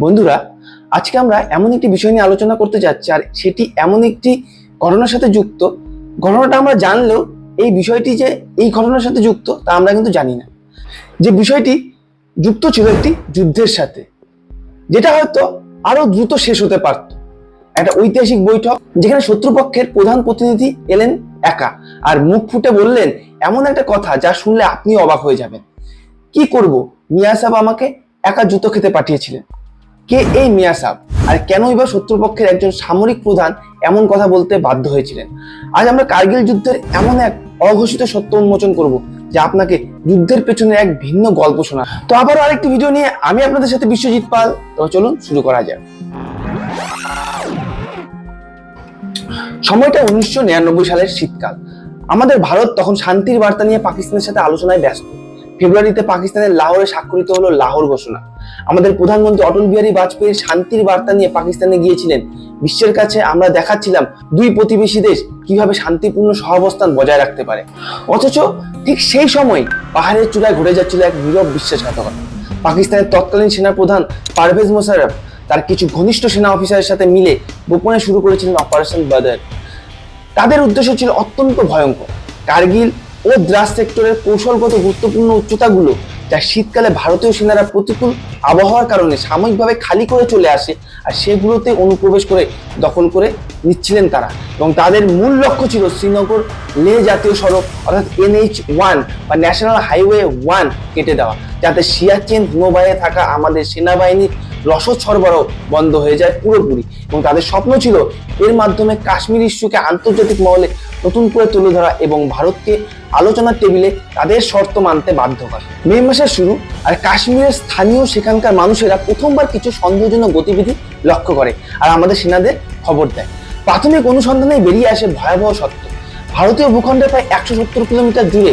বন্ধুরা, আজকে আমরা এমন একটি বিষয় নিয়ে আলোচনা করতে যাচ্ছি, আর সেটি এমন একটি ঘটনার সাথে যুক্ত। ঘটনাটা আমরা জানলেও এই বিষয়টি যে এই ঘটনার সাথে যুক্ত, তা আমরা কিন্তু জানি না। যে বিষয়টি যুক্ত ছিল একটি যুদ্ধের সাথে, যেটা হয়তো আরও দ্রুত শেষ হতে পারত। একটা ঐতিহাসিক বৈঠক, যেখানে শত্রুপক্ষের প্রধান প্রতিনিধি এলেন একা, আর মুখ ফুটে বললেন, এমন একটা কথা যা শুনলে আপনি অবাক হয়ে যাবেন। কি করব? মিয়া সাহেব আমাকে একা জুতো খেতে পাঠিয়েছিলেন। কে এই মিয়া সাহেব আর কেনই বা শত্রুপক্ষের একজন সামরিক প্রধান এমন কথা বলতে বাধ্য হয়েছিলেন? আজ আমরা কার্গিল যুদ্ধের এমন এক অঘোষিত সত্য উন্মোচন করব, যা আপনাকে যুদ্ধের পেছনে এক ভিন্ন গল্প শোনা তো আবারও আরেকটি ভিডিও নিয়ে আমি আপনাদের সাথে বিশ্বজিৎ পাল। তো চলুন শুরু করা যাক। সময়টা উনিশশো নিরানব্বই সালের শীতকাল। আমাদের ভারত তখন শান্তির বার্তা নিয়ে পাকিস্তানের সাথে আলোচনায় ব্যস্ত। ফেব্রুয়ারিতে পাকিস্তানের লাহোরে স্বাক্ষরিত হলো লাহোর ঘোষণা। আমাদের প্রধানমন্ত্রী অটল বিহারী বাজপেয়ীর শান্তির বার্তা নিয়ে পাকিস্তানে গিয়েছিলেন। বিশ্বের কাছে আমরা দেখাচ্ছিলাম দুই প্রতিবেশী দেশ কীভাবে শান্তিপূর্ণ সহাবস্থান বজায় রাখতে পারে। অথচ ঠিক সেই সময় পাহাড়ের চূড়ায় ঘটে যাচ্ছিল এক নীরব বিশ্বাসঘাতকতা। পাকিস্তানের তৎকালীন সেনাপ্রধান পারভেজ মোশাররফ তার কিছু ঘনিষ্ঠ সেনা অফিসারের সাথে মিলে গোপনে শুরু করেছিলেন অপারেশন বাদার তাদের উদ্দেশ্য ছিল অত্যন্ত ভয়ঙ্কর। কার্গিল ও দ্রাস সেক্টরের কৌশলগত গুরুত্বপূর্ণ উচ্চতাগুলো যা শীতকালে ভারতীয় সেনারা প্রতিকূল আবহাওয়ার কারণে সাময়িকভাবে খালি করে চলে আসে আর সেগুলোতে অনুপ্রবেশ করে, দখল করে নিচ্ছিলেন তারা। এবং তাদের মূল লক্ষ্য ছিল শ্রীনগর লে জাতীয় সড়ক, অর্থাৎ এনএইচ ওয়ান বা ন্যাশনাল হাইওয়ে ওয়ান কেটে দেওয়া, যাতে সিয়াচেন হিমবাহে থাকা আমাদের সেনাবাহিনীর রসদ সরবরাহ বন্ধ হয়ে যায় পুরোপুরি। এবং তাদের স্বপ্ন ছিল এর মাধ্যমে কাশ্মীর ইস্যুকে আন্তর্জাতিক মহলে নতুন করে তুলে ধরা এবং ভারতকে আলোচনার টেবিলে তাদের শর্ত মানতে বাধ্য করে। মে মাসের শুরু আর কাশ্মীরের স্থানীয় সেখানকার মানুষেরা প্রথমবার কিছু সন্দেহজনক গতিবিধি লক্ষ্য করে আর আমাদের সেনাদের খবর দেয়। প্রাথমিক অনুসন্ধানে বেরিয়ে আসে ভয়াবহ সত্য। ভারতীয় ভূখণ্ডে প্রায় একশো সত্তর কিলোমিটার জুড়ে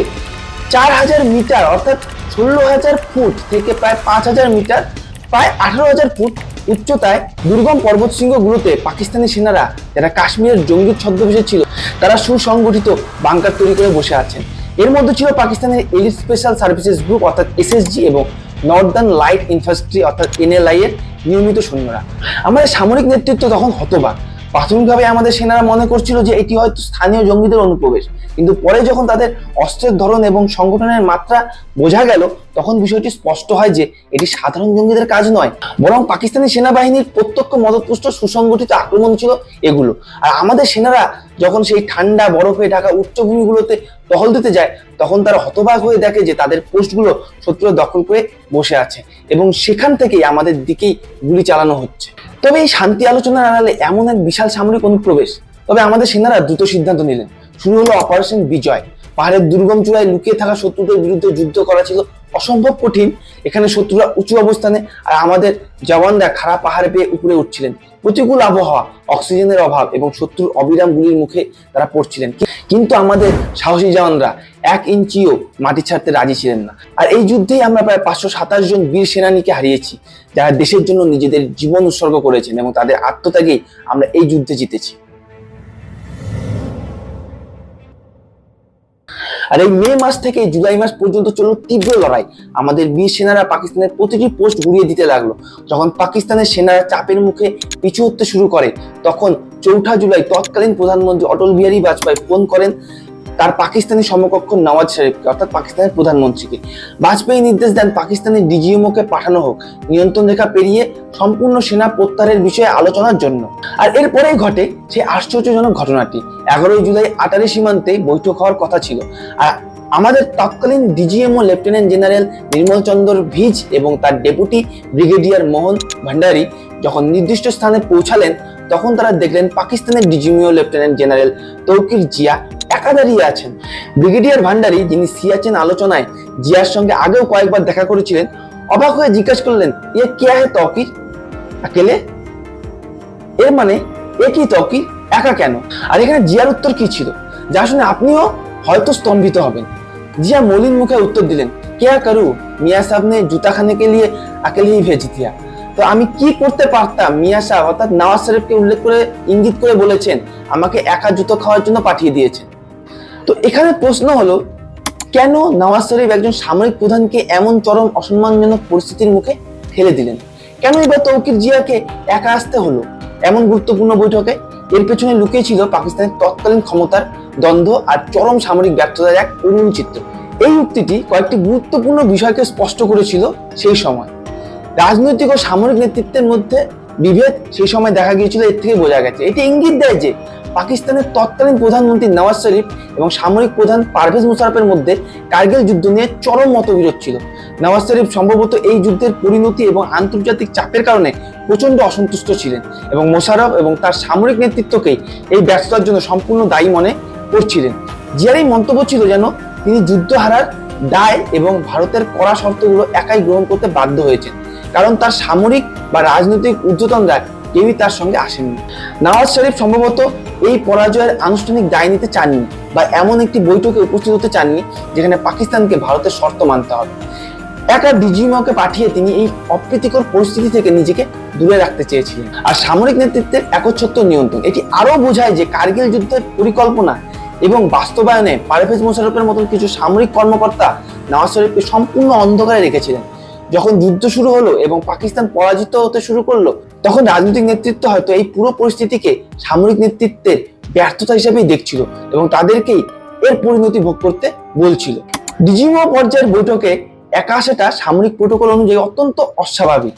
চার হাজার মিটার অর্থাৎ ষোলো হাজার ফুট থেকে প্রায় পাঁচ হাজার মিটার প্রায় আঠারো হাজার ফুট উচ্চতায় দুর্গম পর্বত শৃঙ্গগুলোতে পাকিস্তানি সেনারা, যারা কাশ্মীরের জঙ্গির ছদ্মবেশে ছিল, তারা সুসংগঠিত বাংকার তৈরি করে বসে আছেন। এর মধ্যে ছিল পাকিস্তানের এলিট স্পেশাল সার্ভিসেস গ্রুপ অর্থাৎ এসএসজি এবং নর্দার্ন লাইট ইনফ্যান্ট্রি অর্থাৎ এনএলআই এর নিয়মিত সৈন্যরা। আমাদের সামরিক নেতৃত্ব তখন হতবাক। প্রাথমিকভাবে আমাদের সেনারা মনে করছিল যে এটি হয়তো স্থানীয় জঙ্গিদের অনুপ্রবেশ। কিন্তু পরে যখন তাদের অস্ত্রের ধরন এবং সংগঠনের মাত্রা বোঝা গেল তখন বিষয়টি স্পষ্ট হয় যে এটি সাধারণ জঙ্গিদের কাজ নয়, বরং পাকিস্তানি সেনাবাহিনীর প্রত্যক্ষ মদতপুষ্ট সুসংগঠিত আক্রমণ ছিল এগুলো। আর আমাদের সেনারা যখন সেই ঠান্ডা বরফে ঢাকা উচ্চভূমিগুলোতে টহল দিতে যায়, তখন তারা হতবাক হয়ে দেখে যে তাদের পোস্টগুলো শত্রুরা দখল করে বসে আছে এবং সেখান থেকেই আমাদের দিকেই গুলি চালানো হচ্ছে। তবে এই শান্তি আলোচনার আড়ালে এমন এক বিশাল সামরিক অনুপ্রবেশ। তবে আমাদের সেনারা দ্রুত সিদ্ধান্ত নিলেন। শুরু হলো অপারেশন বিজয়। পাহাড়ের দুর্গম চূড়ায় লুকিয়ে থাকা শত্রুদের বিরুদ্ধে যুদ্ধ করা ছিল অসম্ভব কঠিন। এখানে শত্রুরা উঁচু অবস্থানে আর আমাদের জওয়ানরা খারাপ পাহাড়ে পেয়ে উপরে উঠছিলেন। প্রতিকূল আবহাওয়া, অক্সিজেনের অভাব এবং শত্রুর অবিরাম গুলির মুখে তারা পড়ছিলেন। কিন্তু আমাদের সাহসী জওয়ানরা এক ইঞ্চিও মাটি ছাড়তে রাজি ছিলেন না। আর এই যুদ্ধেই আমরা প্রায় পাঁচশো সাতাশ জন বীর সেনানীকে হারিয়েছি, যারা দেশের জন্য নিজেদের জীবন উৎসর্গ করেছেন এবং তাদের আত্মত্যাগেই আমরা এই যুদ্ধে জিতেছি। আর এই মে মাস থেকে জুলাই মাস পর্যন্ত চলল তীব্র লড়াই। আমাদের বীর সেনারা পাকিস্তানের প্রতিটি পোস্ট ঘুরিয়ে দিতে লাগল। যখন পাকিস্তানের সেনারা চাপের মুখে পিছু হতে শুরু করে, তখন চৌঠা জুলাই তৎকালীন প্রধানমন্ত্রী অটল বিহারী বাজপেয়ী ফোন করেন তার পাকিস্তানি সমকক্ষ নওয়াজ শরীফকে অর্থাৎ পাকিস্তানের প্রধানমন্ত্রীকে। বাজপেয়ী নির্দেশ দেন পাকিস্তানের ডিজিএমও কে পাঠানো হোক, নিয়ন্ত্রণ রেখা পেরিয়ে সম্পূর্ণ সেনা প্রত্যাহারের বিষয়ে আলোচনার জন্য। আর এরপরেই ঘটে সেই আশ্চর্যজনক ঘটনাটি। এগারোই জুলাই আটারি সীমান্তে বৈঠক হওয়ার কথা ছিল। আর আমাদের তৎকালীন DGMO lieutenant general Nirmal Chandra Vij এবং তার ডেপুটি ব্রিগেডিয়ার মোহন ভান্ডারী যখন নির্দিষ্ট স্থানে পৌঁছালেন তখন তারা দেখলেন পাকিস্তানের DGMO lieutenant general Tauqir Zia একা দাঁড়িয়ে আছেন ব্রিগেডিয়ার ভান্ডারী যিনি সিয়াচেন আলোচনায় জিয়ার সঙ্গে আগেও কয়েকবার দেখা করেছিলেন অবাক হয়ে জিজ্ঞাসা করলেন ইয়ে কে হে তৌকির আকেলে এর মানে এ কি তৌকির একা কেন আর এখানে জিয়ার উত্তর কি ছিল যা শুনে আপনিও হয়তো স্তম্ভিত হবেন জিয়া মলিন মুখে উত্তর দিলেন क्या करूं मियाँ साहब ने जूता खाने के लिए अकेले ही भेज दिया তো আমি কি করতে পারতাম? মিয়া সাহেব, অর্থাৎ নওয়াজ শরীফকে উল্লেখ করে, ইঙ্গিত করে বলেছেন, আমাকে একা জুতো খাওয়ার জন্য পাঠিয়ে দিয়েছেন। তো এখানে প্রশ্ন হলো, কেন নওয়াজ শরীফ একজন সামরিক প্রধানকে এমন চরম অসম্মানজনক পরিস্থিতির মুখে ফেলে দিলেন? কেন এবার তৌকির জিয়াকে একা আসতে হলো? এমন গুরুত্বপূর্ণ বৈঠকে এর পেছনে লুকিয়ে ছিল পাকিস্তানের তৎকালীন ক্ষমতার দ্বন্দ্ব আর চরম সামরিক ব্যর্থতার এক করুণ চিত্র। এই উক্তিটি কয়েকটি গুরুত্বপূর্ণ বিষয়কে স্পষ্ট করেছিল সেই সময়। রাজনৈতিক ও সামরিক নেতৃত্বের মধ্যে বিভেদ সেই সময় দেখা গিয়েছিল, এর থেকে বোঝা গেছে। এটি ইঙ্গিত দেয় যে, পাকিস্তানের তৎকালীন প্রধানমন্ত্রী নওয়াজ শরীফ এবং সামরিক প্রধান পারভেজ মুশারফের মধ্যে কার্গিল যুদ্ধ নিয়ে চরম মতবিরোধ ছিল। নওয়াজ শরীফ সম্ভবত এই যুদ্ধের পরিণতি এবং আন্তর্জাতিক চাপের কারণে প্রচণ্ড অসন্তুষ্ট ছিলেন এবং মোশারফ এবং তার সামরিক নেতৃত্বকেই এই ব্যর্থতার জন্য সম্পূর্ণ দায়ী মনে করছিলেন। জিয়ার মন্তব্য ছিল যেন তিনি যুদ্ধ হারার দায় এবং ভারতের কড়া শর্তগুলো একাই গ্রহণ করতে বাধ্য হয়েছেন। কারণ তার সামরিক বা রাজনৈতিক ঊর্ধ্বতনরা কেউই তার সঙ্গে আসেননি। নওয়াজ শরীফ সম্ভবত এই পরাজয়ের আনুষ্ঠানিক দায় নিতে চাননি বা এমন একটি বৈঠকে উপস্থিত হতে চাননি যেখানে পাকিস্তানকে ভারতের শর্ত মানতে হবে। একা ডিজিমকে পাঠিয়ে তিনি এই অপ্রীতিকর পরিস্থিতি থেকে নিজেকে দূরে রাখতে চেয়েছিলেন। আর সামরিক নেতৃত্বের একচ্ছত্ব নিয়ন্ত্রণ, এটি আরও বোঝায় যে কার্গিল যুদ্ধের পরিকল্পনা এবং বাস্তবায়নে পারভেজ মোশারফের মতন কিছু সামরিক কর্মকর্তা নওয়াজ শরীফকে সম্পূর্ণ অন্ধকারে রেখেছিলেন। যখন যুদ্ধ শুরু হলো এবং পাকিস্তান পরাজিত হতে শুরু করল, তখন রাজনৈতিক নেতৃত্ব হয়তো এই পুরো পরিস্থিতিকে সামরিক নেতৃত্বের ব্যর্থতা হিসেবেই দেখছিল এবং তাদেরকেই এর পরিণতি ভোগ করতে বলছিল। ডিজিমো পর্যায়ের বৈঠকে একা আসাটা সামরিক প্রোটোকল অনুযায়ী অত্যন্ত অস্বাভাবিক।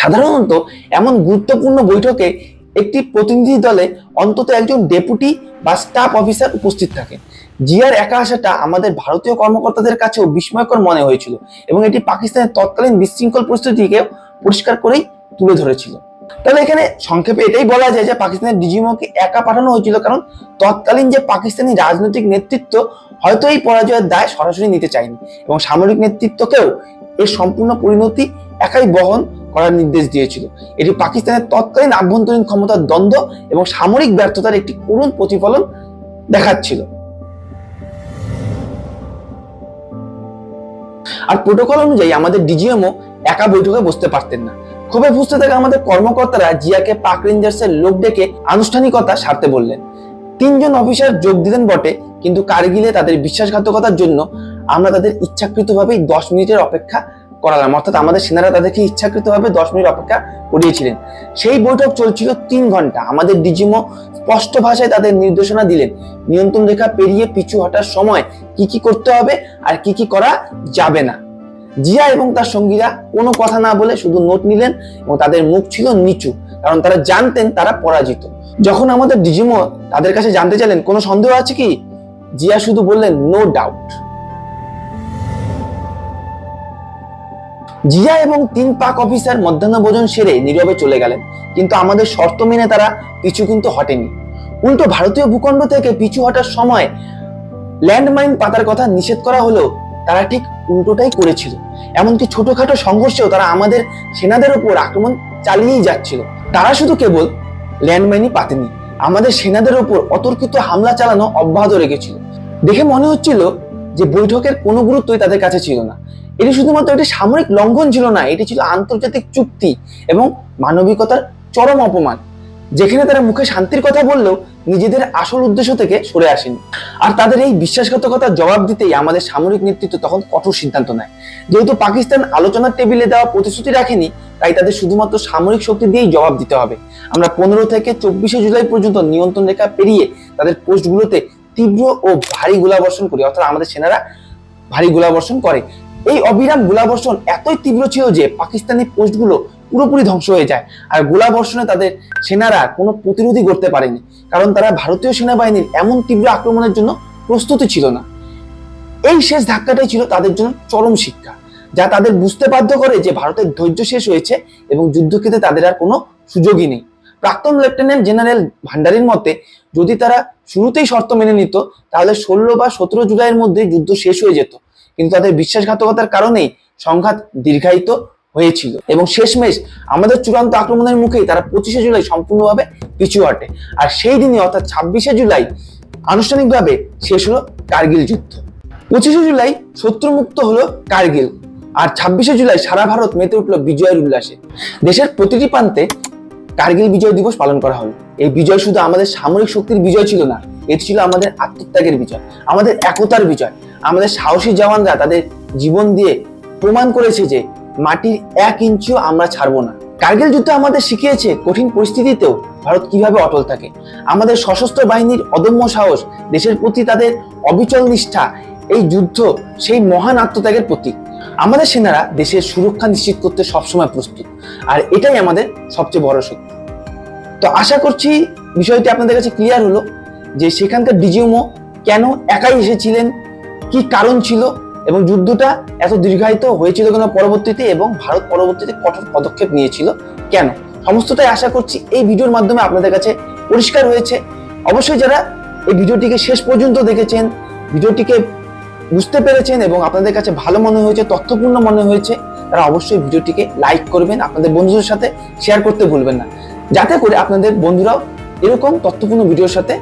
সাধারণত এমন গুরুত্বপূর্ণ বৈঠকে একটি প্রতিনিধি দলে অন্তত একজন ডেপুটি বা স্টাফ অফিসার উপস্থিত থাকে। জিয়ার একা আসাটা আমাদের ভারতীয় কর্মকর্তাদের কাছেও বিস্ময়কর মনে হয়েছিল এবং এটি পাকিস্তানের তৎকালীন বিশৃঙ্খল পরিস্থিতিকে পরিষ্কার করেই তুলে ধরেছিল। তাহলে এখানে সংক্ষেপে এটাই বলা যায় যে পাকিস্তানের ডিজিমোকে একা পাঠানো হয়েছিল কারণ তৎকালীন যে পাকিস্তানি রাজনৈতিক নেতৃত্ব হয়তো এই পরাজয়ের দায় সরাসরি নিতে চায়নি এবং সামরিক নেতৃত্বকেও এর সম্পূর্ণ পরিণতি একাই বহন করার নির্দেশ দিয়েছিল। এটি পাকিস্তানের তৎকালীন আভ্যন্তরীণ ক্ষমতার দ্বন্দ্ব এবং সামরিক ব্যর্থতার একটি করুণ প্রতিফলন দেখাচ্ছিল। আর প্রোটোকল অনুযায়ী আমাদের ডিজিএমও একা বৈঠকে বসতে পারতেন না। ক্ষোভে বুঝতে থাকা আমাদের কর্মকর্তারা জিয়াকে পাক রেঞ্জার্সের লোক ডেকে আনুষ্ঠানিকতা সারতে বললেন। তিনজন অফিসার যোগ দিলেন বটে, কিন্তু কার্গিলে তাদের বিশ্বাসঘাতকতার জন্য আমরা তাদের ইচ্ছাকৃতভাবেই দশ মিনিটের অপেক্ষা করালাম। অর্থাৎ আমাদের সেনারা তাদেরকে ইচ্ছাকৃতভাবে দশ মিনিট অপেক্ষা করিয়েছিলেন। সেই বৈঠক চলছিল তিন ঘণ্টা। আমাদের ডিজিমো স্পষ্ট ভাষায় তাদের নির্দেশনা দিলেন, নিয়ন্ত্রণ রেখা পেরিয়ে পিছু হটার সময় কি কি করতে হবে আর কি কি করা যাবে না। জিয়া এবং তার সঙ্গীরা কোনো কথা না বলে শুধু নোট নিলেন এবং তাদের মুখ ছিল নিচু, কারণ তারা জানতেন তারা পরাজিত। যখন আমাদের ডিজিমো তাদের কাছে জানতে চাইলেন, কোনো সন্দেহ আছে কি? জিয়া শুধু বললেন নো ডাউট জিয়া এবং তিন পাক অফিসার মধ্যাহ্ন ভোজন সেরে নীরবে চলে গেলেন। কিন্তু আমাদের শর্ত মেনে তারা পিছু কিন্তু হটেনি। উল্টো ভারতীয় ভূখণ্ড থেকে পিছু হটার সময় ল্যান্ডমাইন পাতার কথা নিষেধ করা হলেও তারা ঠিক উল্টোটাই করেছিল। এমনকি ছোটখাটো সংঘর্ষেও তারা আমাদের সেনাদের উপর আক্রমণ চালিয়েই যাচ্ছিল। তারা শুধু কেবল ল্যান্ডমাইনই পাতেনি, আমাদের সেনাদের উপর অতর্কিত হামলা চালানো অব্যাহত রেখেছিল। দেখে মনে হচ্ছিল যে বৈঠকের কোনো গুরুত্বই তাদের কাছে ছিল না। এটি শুধুমাত্র একটি সামরিক লঙ্ঘন ছিল না, এটি ছিল আন্তর্জাতিক চুক্তি এবং মানবিকতার চরম অপমান, যেখানে তারা মুখে শান্তির কথা বললেও নিজেদের আসল উদ্দেশ্য থেকে সরে আসেনি। আর তাদের এই বিশ্বাসঘাতকতার জবাব দিতেই আমাদের সামরিক নেতৃত্ব তখন কঠোর সিদ্ধান্ত নেয়। যেহেতু পাকিস্তান আলোচনার টেবিলে দেওয়া প্রতিশ্রুতি রাখেনি, তাই তাদের শুধুমাত্র সামরিক শক্তি দিয়েই জবাব দিতে হবে। আমরা পনেরো থেকে চব্বিশে জুলাই পর্যন্ত নিয়ন্ত্রণ রেখা পেরিয়ে তাদের পোস্টগুলোতে তীব্র ও ভারী গোলাবর্ষণ করি, অর্থাৎ আমাদের সেনারা ভারী গোলাবর্ষণ করে। এই অবিরাম গোলাবর্ষণ এতই তীব্র ছিল যে পাকিস্তানি পোস্টগুলো পুরোপুরি ধ্বংস হয়ে যায়। আর গোলাবর্ষণে তাদের সেনারা কোনো প্রতিরোধই করতে পারেনি, কারণ তারা ভারতীয় সেনাবাহিনীর এমন তীব্র আক্রমণের জন্য প্রস্তুতি ছিল না। এই শেষ ধাক্কাটাই ছিল তাদের জন্য চরম শিক্ষা, যা তাদের বুঝতে বাধ্য করে যে ভারতের ধৈর্য শেষ হয়েছে এবং যুদ্ধক্ষেত্রে তাদের আর কোনো সুযোগই নেই। প্রাক্তন লেফটেন্যান্ট জেনারেল ভান্ডারির মতে, যদি তারা শুরুতেই শর্ত মেনে নিত, তাহলে ষোলো বা সতেরো জুলাইয়ের মধ্যে যুদ্ধ শেষ হয়ে যেত। কিন্তু তাদের বিশ্বাসঘাতকতার কারণেই সংঘাত দীর্ঘায়িত হয়েছিল। এবং শেষমেশ আমাদের চূড়ান্ত আক্রমণের মুখেই তারা পঁচিশে জুলাই সম্পূর্ণভাবে পিছু হটে। আর সেই দিনই অর্থাৎ ছাব্বিশে জুলাই আনুষ্ঠানিকভাবে শেষ হলো কার্গিল যুদ্ধ। পঁচিশে জুলাই শত্রুমুক্ত হলো কার্গিল। আর ছাব্বিশে জুলাই সারা ভারত মেতে উঠল বিজয়ের উল্লাসে। দেশের প্রতিটি প্রান্তে কার্গিল বিজয় দিবস পালন করা হলো। এই বিজয় শুধু আমাদের সামরিক শক্তির বিজয় ছিল না, এটি ছিল আমাদের আত্মত্যাগের বিজয়, আমাদের একতার বিজয়। আমাদের সাহসী জওয়ানরা তাদের জীবন দিয়ে প্রমাণ করেছে যে মাটির এক ইঞ্চিও আমরা ছাড়বো না। কার্গিল যুদ্ধ আমাদের শিখিয়েছে কঠিন পরিস্থিতিতেও ভারত কীভাবে অটল থাকে। আমাদের সশস্ত্র বাহিনীর অদম্য সাহস, দেশের প্রতি তাদের অবিচল নিষ্ঠা, এই যুদ্ধ সেই মহান আত্মত্যাগের প্রতীক। আমাদের সেনারা দেশের সুরক্ষা নিশ্চিত করতে সবসময় প্রস্তুত, আর এটাই আমাদের সবচেয়ে বড় শক্তি। তো আশা করছি বিষয়টি আপনাদের কাছে ক্লিয়ার হলো যে সেখানকার ডিজিএমও কেন একাই এসেছিলেন কি কারণ ছিল? এবং যুদ্ধটা এত দীর্ঘায়িত হয়েছিল কেন পরবর্তীতে এবং ভারত পরবর্তীতে কঠোর পদক্ষেপ নিয়েছিল কেন? সমস্তটাই আশা করছি এই ভিডিওর মাধ্যমে আপনাদের কাছে পরিষ্কার হয়েছে। অবশ্যই যারা এই ভিডিওটিকে শেষ পর্যন্ত দেখেছেন, ভিডিওটিকে বুঝতে পেরেছেন এবং আপনাদের কাছে ভালো মনে হয়েছে, তথ্যপূর্ণ মনে হয়েছে, তারা অবশ্যই ভিডিওটিকে লাইক করবেন, আপনাদের বন্ধুদের সাথে শেয়ার করতে ভুলবেন না। যাতে করে আপনাদের বন্ধুরাও এরকম তথ্যপূর্ণ ভিডিওর সাথে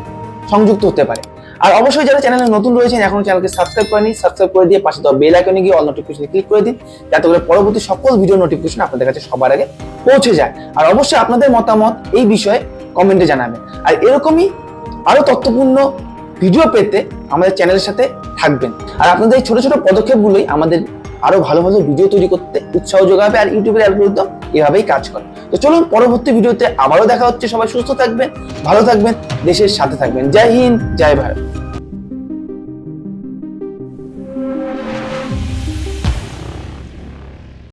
সংযুক্ত হতে পারে। আর অবশ্যই যারা চ্যানেলে নতুন রয়েছেন, এখন চ্যানেলকে সাবস্ক্রাইব করেনি সাবস্ক্রাইব করে দিয়ে পাশে দেওয়া বেল আইকনে গিয়ে অল নোটিফিকেশন ক্লিক করে দিন, যাতে করে পরবর্তী সকল ভিডিও নোটিফিকেশন আপনাদের কাছে সবার আগে পৌঁছে যায়। আর অবশ্যই আপনাদের মতামত এই বিষয়ে কমেন্টে জানাবেন। আর এরকমই আরও তথ্যপূর্ণ ভিডিও পেতে আমাদের চ্যানেলের সাথে থাকবেন। আর আপনাদের এই ছোটো ছোটো পদক্ষেপগুলোই আমাদের আরও ভালো ভালো ভিডিও তৈরি করতে উৎসাহ যোগাবে আর ইউটিউবের অ্যালগোরিদম এভাবেই কাজ করে। তো চলুন পরবর্তী ভিডিওতে আবারও দেখা হচ্ছে। সবাই সুস্থ থাকবেন, ভালো থাকবেন, দেশের সাথে থাকবেন। জয় হিন্দ, জয় ভারত।